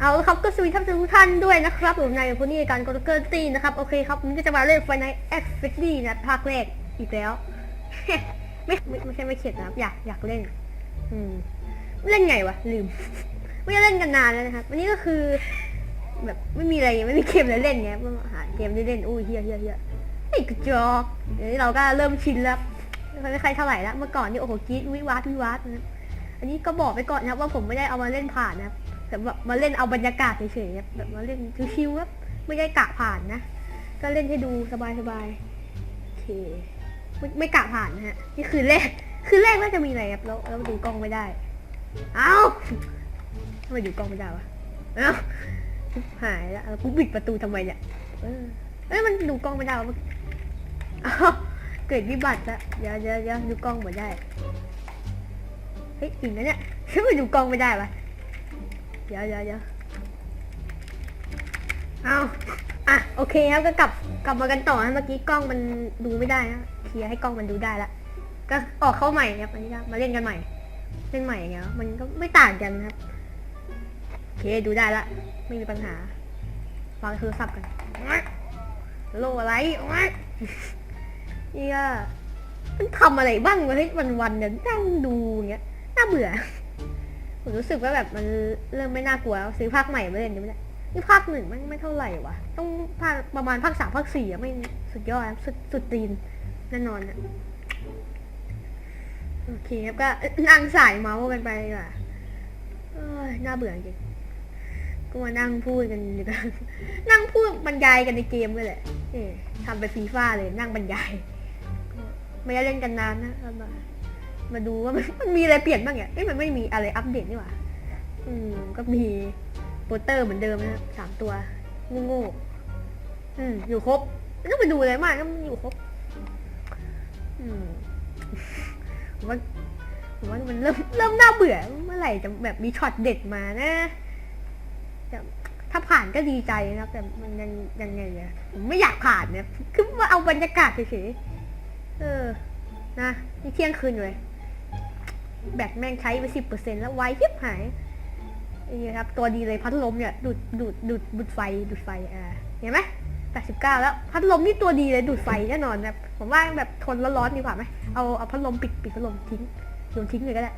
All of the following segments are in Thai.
เอาละครับก็สวัสดีท่านทุกท่านด้วยนะครับผมนายพนี่การกดเกอร์ตี้นะครับโอเคครับผมก็จะมาเล่นไฟในแอคฟิกดี้นะภาคแรกอีกแล้ว ไม่ไม่ใช่ไม่เข็ดนะครับ อยากอยากเล่น อืมเล่นไงวะลืม ไม่ได้เล่นกันนานแล้วนะครับวันนี้ก็คือแบบไม่มีอะไรไม่มีเกมอะไรเล่นไงก็หาเกมได้เล่นอุ้ยเฮียเฮียเฮียไอ้กระจอกเดี๋ยวนี้เราก็เริ่มชินแล้วไม่ใค่อยเท่าไหร่แล้วเมื่อก่อนนี่โอ้โหกีดวิวัฒวิวัฒนะอันนี้ก็บอกไปก่อนนะครับว่าผมไม่ได้เอามาเล่นผ่านนะครับ แต่แบบมาเล่นเอาบรรยากาศเฉยๆครับแบบมาเล่นชิวๆครับไม่ได้กะผ่านนะก็เล่นให้ดูสบายๆโอเคไม่ไม่กะผ่านนะฮะนี่คือแรกคือแรกน่าจะมีอะไรครับแล้วแล้วดูกล้องไม่ได้ เอ้าทำไมดูกล้องไม่ได้วะเอ้าหายแล้วแล้วกูปิดประตูทำไมเนี่ยเออเอ้ยมันดูกล้องไม่ได้วะมันอ้าเกิดวิบัติละเดี๋ยวเดี๋ยวเดี๋ยวดูกล้องไม่ได้เฮ้ยจริงนะเนี่ยทำไมดูกล้องไม่ได้วะ เดี๋ยวเดี๋ยวเดี๋ยวเอาอะโอเคครับก็กลับกลับมากันต่อนะเมื่อกี้กล้องมันดูไม่ได้นะเคลียร์ให้กล้องมันดูได้ละก็ออกเข้าใหม่ครับอันนี้ก็มาเล่นกันใหม่ เล่นใหม่อย่างเงี้ยมันก็ไม่ต่างกันครับโอเคดูได้ละไม่มีปัญหาฟังโทรศัพท์กันโลอะไรโอ๊ยนี่ก็มันทำอะไรบ้างวะเฮ้ยวันๆเนี่ยนั่งดูเงี้ยน่าเบื่อ ผมรู้สึกว่าแบบมันเริ่มไม่น่ากลัวแล้วซื้อภาคใหม่มาเล่นดีไหมเนี่ยนี่ภาคหนึ่งมันไม่เท่าไหร่วะต้องภาคประมาณภาคสามภาคสี่อะไม่สุดยอดสุดสุดตีนแน่นอนอะโอเคครับก็นั่งสายเมาส์กันไปดีกว่าเอ้ยน่าเบื่อจริงก็มานั่งพูดกันดีกว่านั่งพูดบรรยายกันในเกมเลยแหละทำไปฟีฟ่าเลยนั่งบรรยาย ไม่ได้เล่นกันนานนะเอา มาดูว่ามันมันมีอะไรเปลี่ยนบ้างเนี่ยเอ้ยมันไม่มีอะไรอัปเดตนี่หว่า อืม ก็มีโปสเตอร์เหมือนเดิมนะครับสามตัวโง่ๆอืม อยู่ครบไม่ต้องไปดูอะไรมากก็อยู่ครบ อืมผมว่าผมว่ามันเริ่มเริ่มน่าเบื่อเมื่อไหร่จะแบบมีช็อตเด็ดมานะแต่ถ้าผ่านก็ดีใจนะครับ แต่มันยังยังไงอะผมไม่อยากผ่านเนี่ยคือว่าเอาบรรยากาศเฉยๆเออ นะนี่เที่ยงคืนเลย แบตแม่งใช้ไปสิบเปอร์เซ็นต์แล้วไวทิบหายนี่ครับ ตัวดีเลยพัดลมเนี่ยดูดดูดดูดดูดไฟดูดไฟอ่าเห็นไหมแปดสิบเก้าแล้วพัดลมนี่ตัวดีเลยดูดไฟแน่นอนครับผมว่าแบบทนร้อนๆดีกว่าไหมเอาเอาพัดลมปิดปิดพัดลมทิ้งโยนทิ้งเลยก็ได้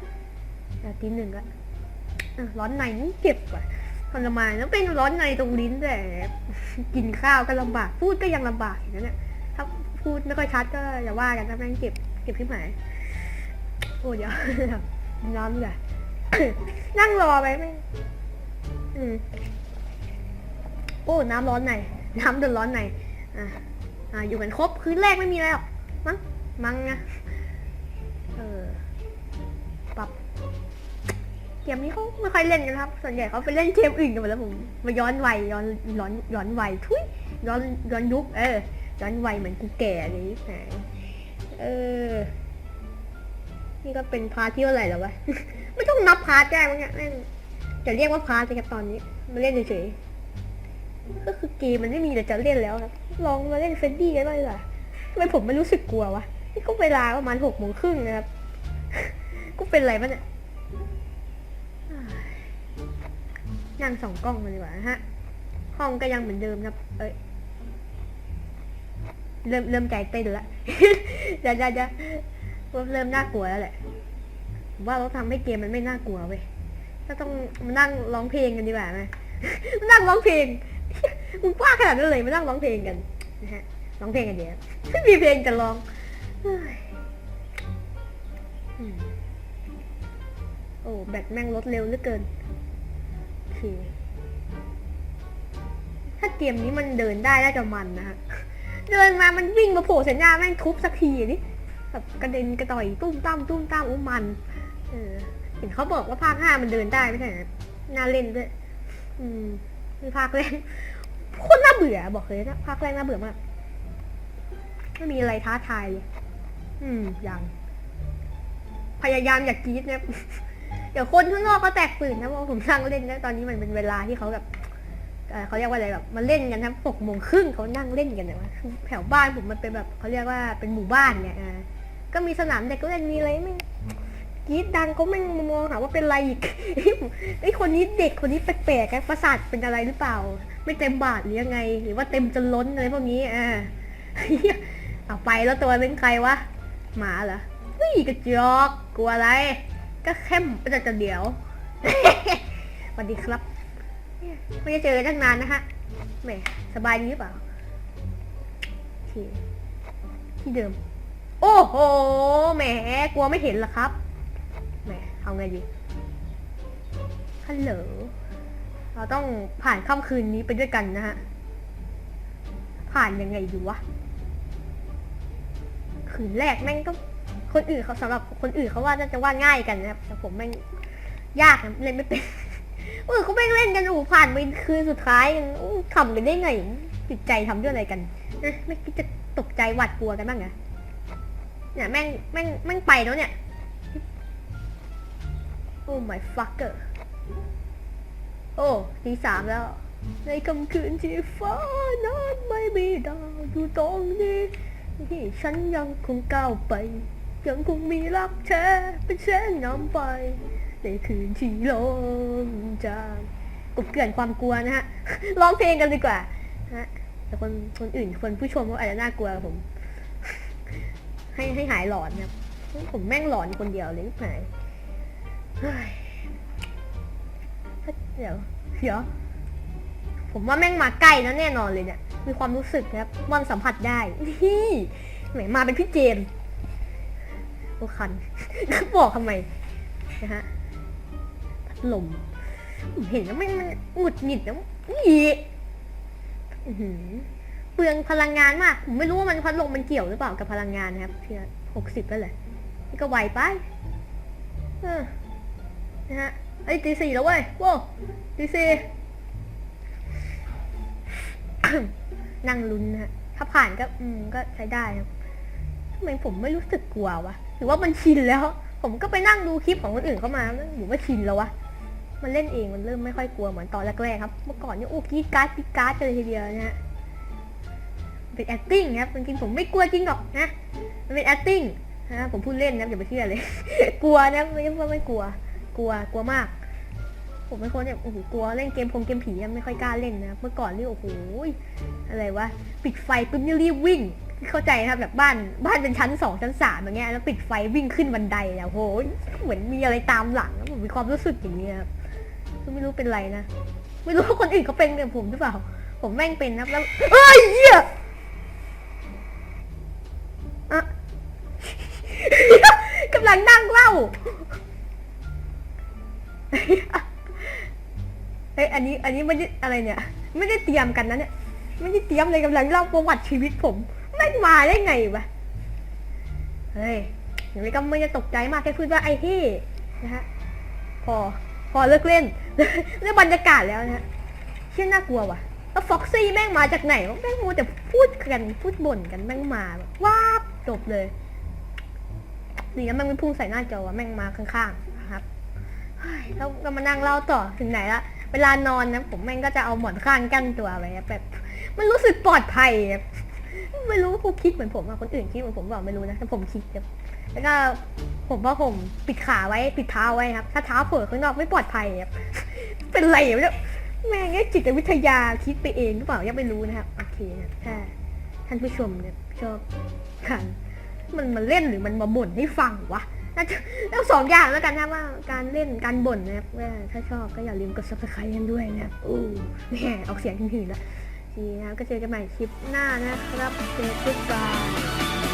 ต่ทีหนึ่งก็ร้อนในนี่เจ็บว่ะทรมานแล้วเป็นร้อนในตรงลิ้นแต่กินข้าวก็ลำบากพูดก็ยังลำบากอย่างนั้นเนี่ยถ้าพูดไม่ค่อยชัดก็อย่าว่ากันนะแม่งเจ็บเจ็บที่หมาย โอ้เดี๋ยวร้อนเลยนั่งรอไปไม่อืมโอ้ น้ำร้อนใน น้ำเดือดร้อนใน อ่าอ่า อยู่กันครบ คืนแรกไม่มีอะไรหรอก มั้ง มั้งนะเออปรับเกมนี้เขาไม่ค่อยเล่นกันครับ ส่วนใหญ่เขาไปเล่นเกมอื่นกันหมดแล้วผม มาย้อนวัยย้อนย้อนย้อนวัยทุยย้อนย้อนยุค เออ ย้อนวัยเหมือนกูแก่เลยแหมเออ นี่ก็เป็นพาร์ทที่เท่าไหร่แล้ววะ ไม่ต้องนับพาร์ทได้มั้งเนี่ยแม่งจะเรียกว่าพาร์ทเลยครับตอนนี้มาเล่นเฉยๆก็คือเกมมันไม่มีแต่จะเล่นแล้วครับ ลองมาเล่นเฟรดดี้กันหน่อยล่ะทำไมผมไม่รู้สึกกลัววะ นี่ก็เวลาประมาณหกโมงครึ่งนะครับกูเป็นอะไรมันเนี่ยนั่งสองกล้องมาดีกว่านะฮะ ห้องก็ยังเหมือนเดิมครับ เอ้ย เริ่มเริ่มใจเต้นแล้วเดี๋ยวเดี๋ยว ว่าเริ่มน่ากลัวแล้วแหละ ว่าเราทำให้เกมมันไม่น่ากลัวเว้ยก็ต้องมานั่งร้องเพลงกันดีกว่าไหมมานั่งร้องเพลงมึงกว้าขนาดนั้นเลยมานั่งร้องเพลงกันนะฮะร้องเพลงกันเดี๋ยวไม่มีเพลงจะร้องโอ้แบตแม่งลดเร็วเหลือเกินโอเคถ้าเกมนี้มันเดินได้น่าจะมันนะฮะเดินมามันวิ่งมาโผล่สัญญาแม่งทุบสักทีนี่ แบบกระเด็นกระต่อยตุ้มตั้มตุ้มตั้มอุ้มมันเออเห็นเขาบอกว่าภาคห้ามันเดินได้ไม่ใช่เหรอน่าเล่นด้วยอืมคือภาคแรกโคตรน่าเบื่อบอกเลยนะภาคแรกน่าเบื่อมากไม่มีอะไรท้าทายเลยอืมยังพยายามอยากกรีดนะเดี๋ยวคนข้างนอกก็แตกตื่นนะเพราะผมนั่งเล่นนะตอนนี้มันเป็นเวลาที่เขาแบบเเขาเรียกว่าอะไรแบบมาเล่นกันทั้งหกโมงครึ่งเขานั่งเล่นกันเนี่ยแถวบ้านผมมันเป็นแบบเขาเรียกว่าเป็นหมู่บ้านเนี่ยอ่า ก็มีสนามเด็กก็เล่นมีอะไรไม่กรีดดังเขาไม่มองหาว่าเป็นอะไรอีกไอ้คนนี้เด็กคนนี้แปลกๆอประสาทเป็นอะไรหรือเปล่า ไม่เต็มบาทหรือยังไง หรือว่าเต็มจนล้นอะไรพวกนี้อ่าเอาไปแล้วตัวเป็นใครวะหมาเหรอเฮ้ยกระจอกกลัวอะไร ก็แค่มไปแต่เดี๋ยวสวัสดีครับไม่ได้เจอกันตั้งนานนะฮะแหมสบายดีหรือเปล่าโอเคที่เดิม โอ้โห แหม กลัวไม่เห็นเหรอครับ แหมเอาไงดีฮัลโหล เราต้องผ่านค่ำคืนนี้ไปด้วยกันนะฮะ ผ่านยังไงดีวะ คืนแรกแม่งก็ คนอื่นเขาสำหรับคนอื่นเขาว่าน่าจะว่าง่ายกันนะครับแต่ผมแม่งยากนะเล่นไม่เป็นเออเขาแม่งเล่นกันอูผ่านไปคืนสุดท้ายกันอู้ทำกันได้ไงจิตใจทำด้วยอะไรกันเอ๊ะไม่คิดจะตกใจหวาดกลัวกันบ้างเหรอ เนี่ยแม่งแม่งแม่งไปแล้วเนี่ย โอ้ my fucker โอ้ตีสามแล้ว ในค่ำคืนที่ฟ้านั้นไม่มีดาวอยู่ตรงนี้ที่ฉันยังคงก้าวไป ยังคงมีรักแท้เป็นเช่นน้ำไป ในคืนที่ลมจางกบเกลื่อนความกลัวนะฮะร้องเพลงกันดีกว่าฮะแต่คนคนอื่นคนผู้ชมเขาอาจจะน่ากลัวผม ให้ให้หายหลอนครับ ผมแม่งหลอนคนเดียวเลยหายเดี๋ยวเดี๋ยว ผมว่าแม่งมาใกล้แล้วแน่นอนเลยเนี่ย มีความรู้สึกครับวันสัมผัสได้นี่แหมมาเป็นพี่เจมโอ้คันบอกทำไมนะฮะพัดลมผมเห็นแล้วแม่งมันหงุดหงิดแล้วนี่อื้อหือ เปลืองพลังงานมาก ผมไม่รู้ว่ามันพัดลมมันเกี่ยวหรือเปล่ากับพลังงานนะครับเพียหกสิบแล้วแหละนี่ก็ไวไปเออนะฮะไอ้ตีสี่แล้วเว้ยโว้ตีสี่นั่งลุ้นนะฮะถ้าผ่านก็อืมก็ใช้ได้ครับทำไมผมไม่รู้สึกกลัววะหรือว่ามันชินแล้ว ผมก็ไปนั่งดูคลิปของคนอื่นเข้ามาหรือว่าชินแล้ววะมันเล่นเองมันเริ่มไม่ค่อยกลัวเหมือนตอนแรกๆครับ เมื่อก่อนเนี่ยโอ้กีดการ์ดกีดการ์ดกันเลยทีเดียวนะฮะ เป็น acting ครับจริงๆผมไม่กลัวจริงหรอกนะมันเป็น acting นะผมพูดเล่นนะอย่าไปเชื่อเลย กลัวนะไม่ใช่ว่าไม่กลัว กลัวกลัวมาก ผมเป็นคนเนี่ยโอ้โหกลัวเล่นเกมพงเกมผียังไม่ค่อยกล้าเล่นนะเมื่อก่อนนี่โอ้โหอะไรวะปิดไฟปุ๊บนี่รีบวิ่ง เข้าใจนะครับแบบบ้านบ้านเป็นชั้นสองชั้นสามอย่างเงี้ยแล้วปิดไฟวิ่งขึ้นบันไดอะโอ้โหเหมือนมีอะไรตามหลังผมมีความรู้สึกอย่างเงี้ยครับไม่รู้เป็นไรนะไม่รู้ว่าคนอื่นเขาเป็นแบบผมหรือเปล่า ผมแม่งเป็นนะแล้วเอ้ยเหี้ย อะ กำลังนั่ง เฮ้ยอันนี้ อันนี้ไม่ได้อะไรเนี่ย ไม่ได้เตรียมกันนะเนี่ย ไม่ได้เตรียมเลยกำลังเล่าประวัติชีวิตผมแม่งมาได้ไงวะ เฮ้ยอย่างนี้ก็ไม่ได้ตกใจมากแค่พูดว่าไอ้ที่นะฮะ พอ พอเลิกเล่นเรื่องบรรยากาศแล้วนะฮะเชื่อน่ากลัวว่ะแล้วฟ็อกซี่แม่งมาจากไหนแม่งมูแต่พูดกันพูดบ่นกันแม่งมาว้าบจบเลย ดีนะแม่งไม่พุ่งใส่หน้าจอวะแม่งมาข้างๆนะครับแล้วก็มานั่งเล่าต่อถึงไหนละเวลานอนนะผมแม่งก็จะเอาหมอนข้างกั้นตัวไว้แบบ มันรู้สึกปลอดภัยไม่รู้ว่าเขาคิดเหมือนผมอะคนอื่นคิดเหมือนผมเปล่าไม่รู้นะแต่ผมคิดครับแล้วก็ผมว่าผมปิดขาไว้ปิดเท้าไว้ครับ ถ้าเท้าเปิดข้างนอกไม่ปลอดภัยครับเป็นไรวะเนี่ยแม่งไอ้จิตวิทยาคิดไปเองหรือเปล่ายังไม่รู้นะครับโอเคนะถ้าท่านผู้ชมเนี่ยชอบกัน มันมาเล่นหรือมันมาบ่นให้ฟังวะน่าจะแล้วสองอย่างแล้วกันนะว่าการเล่นการบ่นนะครับว่าถ้าชอบก็อย่าลืมกด subscribe กันด้วยนะครับอู้แหมออกเสียงถึงๆแล้วทีนะครับก็เจอกันใหม่คลิปหน้านะครับเจอกันบาย